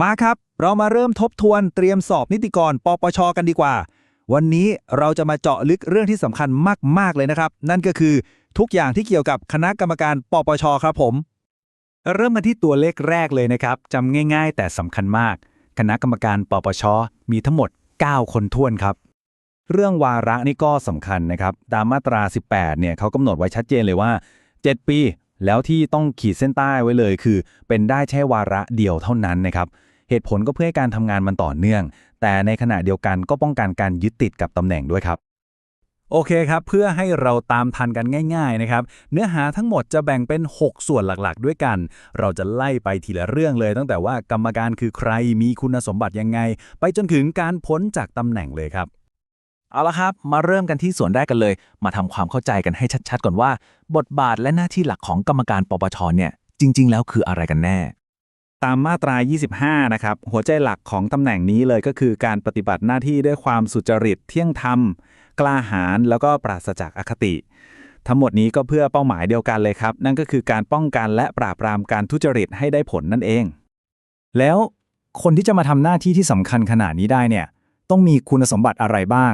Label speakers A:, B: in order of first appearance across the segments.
A: มาครับ เรามาเริ่มทบทวนเตรียมสอบนิติกร ปปช กันดีกว่า วันนี้เราจะมาเจาะลึกเรื่องที่สำคัญมาก ๆ เลยนะครับ นั่นก็คือทุกอย่างที่เกี่ยวกับคณะกรรมการปปช ครับผม
B: เริ่มมาที่ตัวเลขแรกเลยนะครับจำง่าย ๆ แต่สำคัญมาก คณะกรรมการปปช มีทั้งหมด 9 คนท้วนครับ เรื่องวาระนี่ก็สำคัญนะครับ ตามมาตรา 18 เนี่ยเขากำหนดไว้ชัดเจนเลยว่า 7 ปี แล้วที่ต้องขีดเส้นใต้ไว้เลยคือ เป็นได้แค่วาระเดียวเท่านั้นนะครับเหตุผลก็เพื่อให้การทำงานมันต่อเนื่อง แต่ในขณะเดียวกันก็ป้องกันการยึดติดกับตำแหน่งด้วยครับโอเคครับ เพื่อให้เราตามทันกันง่าย ๆนะครับ เนื้อหาทั้งหมดจะแบ่งเป็น 6 ส่วนหลักๆ ด้วยกัน เราจะไล่ไปทีละเรื่องเลย ตั้งแต่ว่ากรรมการคือใครมีคุณสมบัติยังไง ไปจนถึงการพ้นจากตำแหน่งเลยครับ
C: เอาละครับ มาเริ่มกันที่ส่วนแรกกันเลย มาทำความเข้าใจกันให้ชัดๆ ก่อนว่า บทบาทและหน้าที่หลักของกรรมการปปชเนี่ยจริง ๆ แล้วคืออะไรกันแน่
B: ตามมาตรา 25 นะครับ หัวใจหลักของตำแหน่งนี้เลยก็คือการปฏิบัติหน้าที่ด้วยความสุจริตเที่ยงธรรม กล้าหาญแล้วก็ปราศจากอคติ ทั้งหมดนี้ก็เพื่อเป้าหมายเดียวกันเลยครับ นั่นก็คือการป้องกันและปราบปรามการทุจริตให้ได้ผลนั่นเอง แล้วคนที่จะมาทำหน้าที่ที่สำคัญขนาดนี้ได้เนี่ยต้องมีคุณสมบัติอะไรบ้าง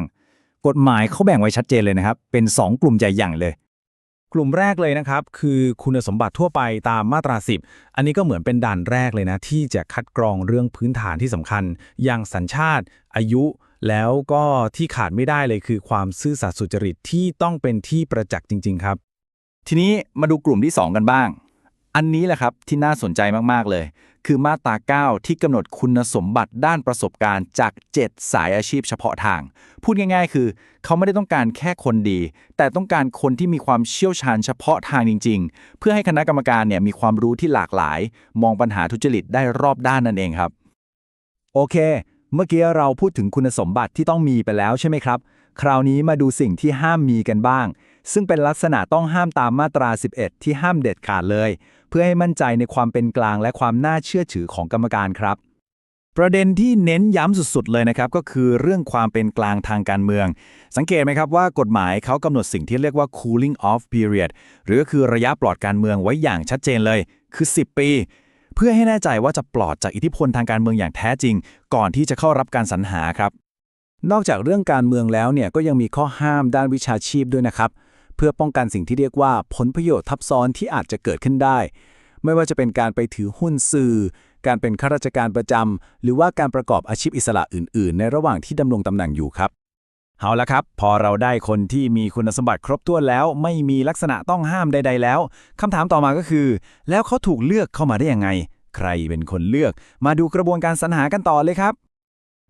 B: กฎหมายเขาแบ่งไว้ชัดเจนเลยนะครับ เป็น 2 กลุ่มใหญ่อย่างเลย
D: กลุ่มแรกเลยนะครับ คือคุณสมบัติทั่วไปตามมาตรา 10 อันนี้ก็เหมือนเป็นด่านแรกเลยนะ ที่จะคัดกรองเรื่องพื้นฐานที่สำคัญ อย่างสัญชาติ อายุ แล้วก็ที่ขาดไม่ได้เลยคือความซื่อสัตย์สุจริตที่ต้องเป็นที่ประจักษ์จริง ๆ ครับ
B: ทีนี้มาดูกลุ่มที่ 2 กันบ้าง อันนี้แหละครับที่น่าสนใจมากๆเลย คือมาตรา 9 ที่กำหนดคุณสมบัติด้านประสบการณ์จาก 7 สายอาชีพเฉพาะทาง พูดง่าย ๆ คือ เขาไม่ได้ต้องการแค่คนดี แต่ต้องการคนที่มีความเชี่ยวชาญเฉพาะทางจริง ๆ เพื่อให้คณะกรรมการเนี่ยมีความรู้ที่หลากหลาย มองปัญหาทุจริตได้รอบด้านนั่นเองครับ โอเค เมื่อกี้เราพูดถึงคุณสมบัติที่ต้องมีไปแล้วใช่ไหมครับ คราวนี้มาดูสิ่งที่ห้ามมีกันบ้าง ซึ่งเป็นลักษณะต้องห้ามตามมาตรา 11 ที่ห้ามเด็ดขาดเลย พื่อให้มั่นใจในความเป็นกลางและความน่าเชื่อถือของกรรมการครับ ประเด็นที่เน้นย้ำสุดๆ เลยนะครับ ก็คือเรื่องความเป็นกลางทางการเมือง สังเกตไหมครับว่ากฎหมายเขากำหนดสิ่งที่เรียกว่า cooling off period หรือก็คือระยะปลอดการเมืองไว้อย่างชัดเจนเลย คือ 10 ปี เพื่อให้แน่ใจว่าจะปลอดจากอิทธิพลทางการเมืองอย่างแท้จริง ก่อนที่จะเข้ารับการสรรหาครับนอกจากเรื่องการเมืองแล้วเนี่ยก็ยังมีข้อห้ามด้านวิชาชีพด้วยนะครับ เพื่อป้องกันสิ่งที่เรียกว่าผลประโยชน์ทับซ้อนที่อาจจะเกิดขึ้นได้ ไม่ว่าจะเป็นการไปถือหุ้นสื่อ การเป็นข้าราชการประจำ หรือว่าการประกอบอาชีพอิสระอื่น ๆ ในระหว่างที่ดำรงตำแหน่งอยู่ครับเอาละครับ พอเราได้คนที่มีคุณสมบัติครบถ้วนแล้ว ไม่มีลักษณะต้องห้ามใด ๆ แล้วคำถามต่อมาก็คือ แล้วเขาถูกเลือกเข้ามาได้ยังไง ใครเป็นคนเลือก มาดูกระบวนการสรรหากันต่อเลยครับ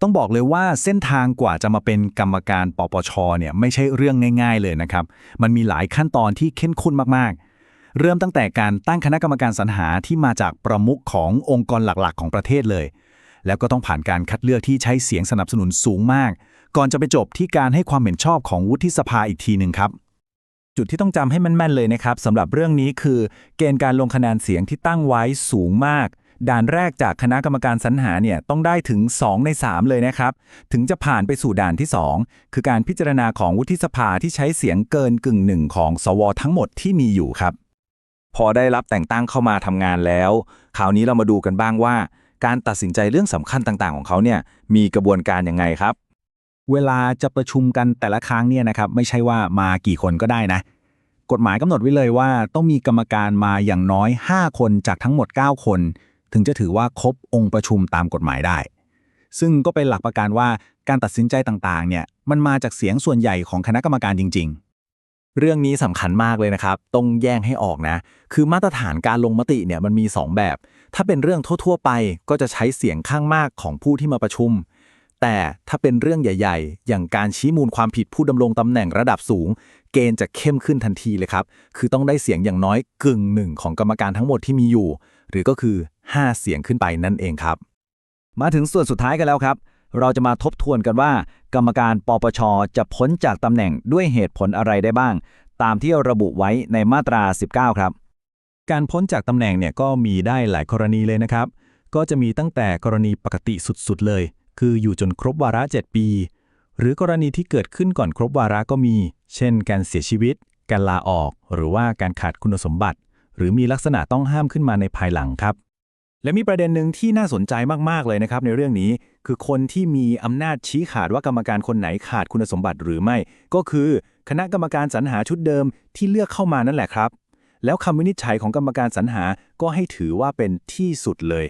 B: ต้องบอกเลยว่าเส้นทางกว่าจะมาเป็นกรรมการปปชเนี่ยไม่ใช่เรื่องง่าย ๆ เลยนะครับ มันมีหลายขั้นตอนที่เข้มข้นมากๆ เริ่มตั้งแต่การตั้งคณะกรรมการสรรหาที่มาจากประมุขขององค์กรหลักๆ ของประเทศเลย แล้วก็ต้องผ่านการคัดเลือกที่ใช้เสียงสนับสนุนสูงมาก ก่อนจะไปจบที่การให้ความเห็นชอบของวุฒิสภาอีกทีหนึ่งครับจุดที่ต้องจำให้แม่นๆเลยนะครับสำหรับเรื่องนี้คือ เกณฑ์การลงคะแนนเสียงที่ตั้งไว้สูงมาก ด่านแรกจากคณะกรรมการสรรหาเนี่ยต้องได้ถึง 2 ใน 3 เลยนะครับ ถึงจะผ่านไปสู่ด่านที่ 2 คือการพิจารณาของวุฒิสภาที่ใช้เสียงเกินกึ่งหนึ่งของสวทั้งหมดที่มีอยู่ครับ พอได้รับแต่งตั้งเข้ามาทำงานแล้วคราวนี้เรามาดูกันบ้างว่า การตัดสินใจเรื่องสำคัญต่างๆ ของเขาเนี่ยมีกระบวนการยังไงครับ เวลาจะประชุมกันแต่ละครั้งเนี่ยนะครับไม่ใช่ว่ามากี่คนก็ได้นะกฎหมายกำหนดไว้เลยว่า ต้องมีกรรมการมาอย่างน้อย 5 คนจากทั้งหมด 9 คน ถึงจะถือว่าครบองค์ประชุมตามกฎหมายได้ ซึ่งก็เป็นหลักประกันว่าการตัดสินใจต่างๆ เนี่ยมันมาจากเสียงส่วนใหญ่ของคณะกรรมการจริง ๆเรื่องนี้สำคัญมากเลยนะครับ ต้องแยกให้ออกนะ คือมาตรฐานการลงมติเนี่ยมันมี 2 แบบ ถ้าเป็นเรื่องทั่ว ๆ ไปก็จะใช้เสียงข้างมากของผู้ที่มาประชุม แต่ถ้าเป็นเรื่องใหญ่ ๆ อย่างการชี้มูลความผิดผู้ดำรงตำแหน่งระดับสูง เกณฑ์จะเข้มขึ้นทันทีเลยครับ คือต้องได้เสียงอย่างน้อยกึ่งหนึ่งของกรรมการทั้งหมดที่มีอยู่ หรือก็คือ 5 เสียงขึ้นไปนั่นเองครับ มาถึงส่วนสุดท้ายกันแล้วครับ เราจะมาทบทวนกันว่า กรรมการปปช จะพ้นจากตำแหน่งด้วยเหตุผลอะไรได้บ้าง ตามที่ระบุไว้ในมาตรา 19 ครับ
D: การพ้นจากตำแหน่งเนี่ยก็มีได้หลายกรณีเลยนะครับ ก็จะมีตั้งแต่กรณีปกติสุดๆเลย คืออยู่จนครบวาระ 7 ปี หรือกรณีที่เกิดขึ้นก่อนครบวาระก็มี เช่น การเสียชีวิต การลาออก หรือว่าการขาดคุณสมบัติ หรือมีลักษณะต้องห้ามขึ้นมาในภายหลังครับ
C: และมีประเด็นหนึ่งที่น่าสนใจมาก ๆ เลยนะครับในเรื่องนี้ คือคนที่มีอำนาจชี้ขาดว่ากรรมการคนไหนขาดคุณสมบัติหรือไม่ ก็คือคณะกรรมการสรรหาชุดเดิมที่เลือกเข้ามานั่นแหละครับ แล้วคำวินิจฉัยของกรรมการสรรหาก็ให้ถือว่าเป็นที่สุดเลย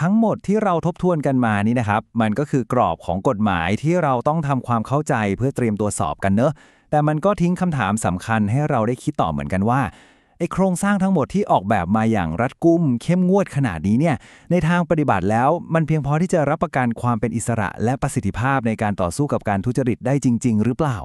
A: ทั้งหมดที่เราทบทวนกันมานี่นะครับ มันก็คือกรอบของกฎหมายที่เราต้องทำความเข้าใจเพื่อเตรียมตัวสอบกันเนอะแต่มันก็ทิ้งคำถามสำคัญให้เราได้คิดต่อเหมือนกันว่า โครงสร้างทั้งหมดที่ออกแบบมาอย่างรัดกุมเข้มงวดขนาดนี้เนี่ยในทางปฏิบัติแล้วมันเพียงพอที่จะรับประกันความเป็นอิสระ และประสิทธิภาพในการต่อสู้กับการทุจริตได้จริง ๆ หรือเปล่า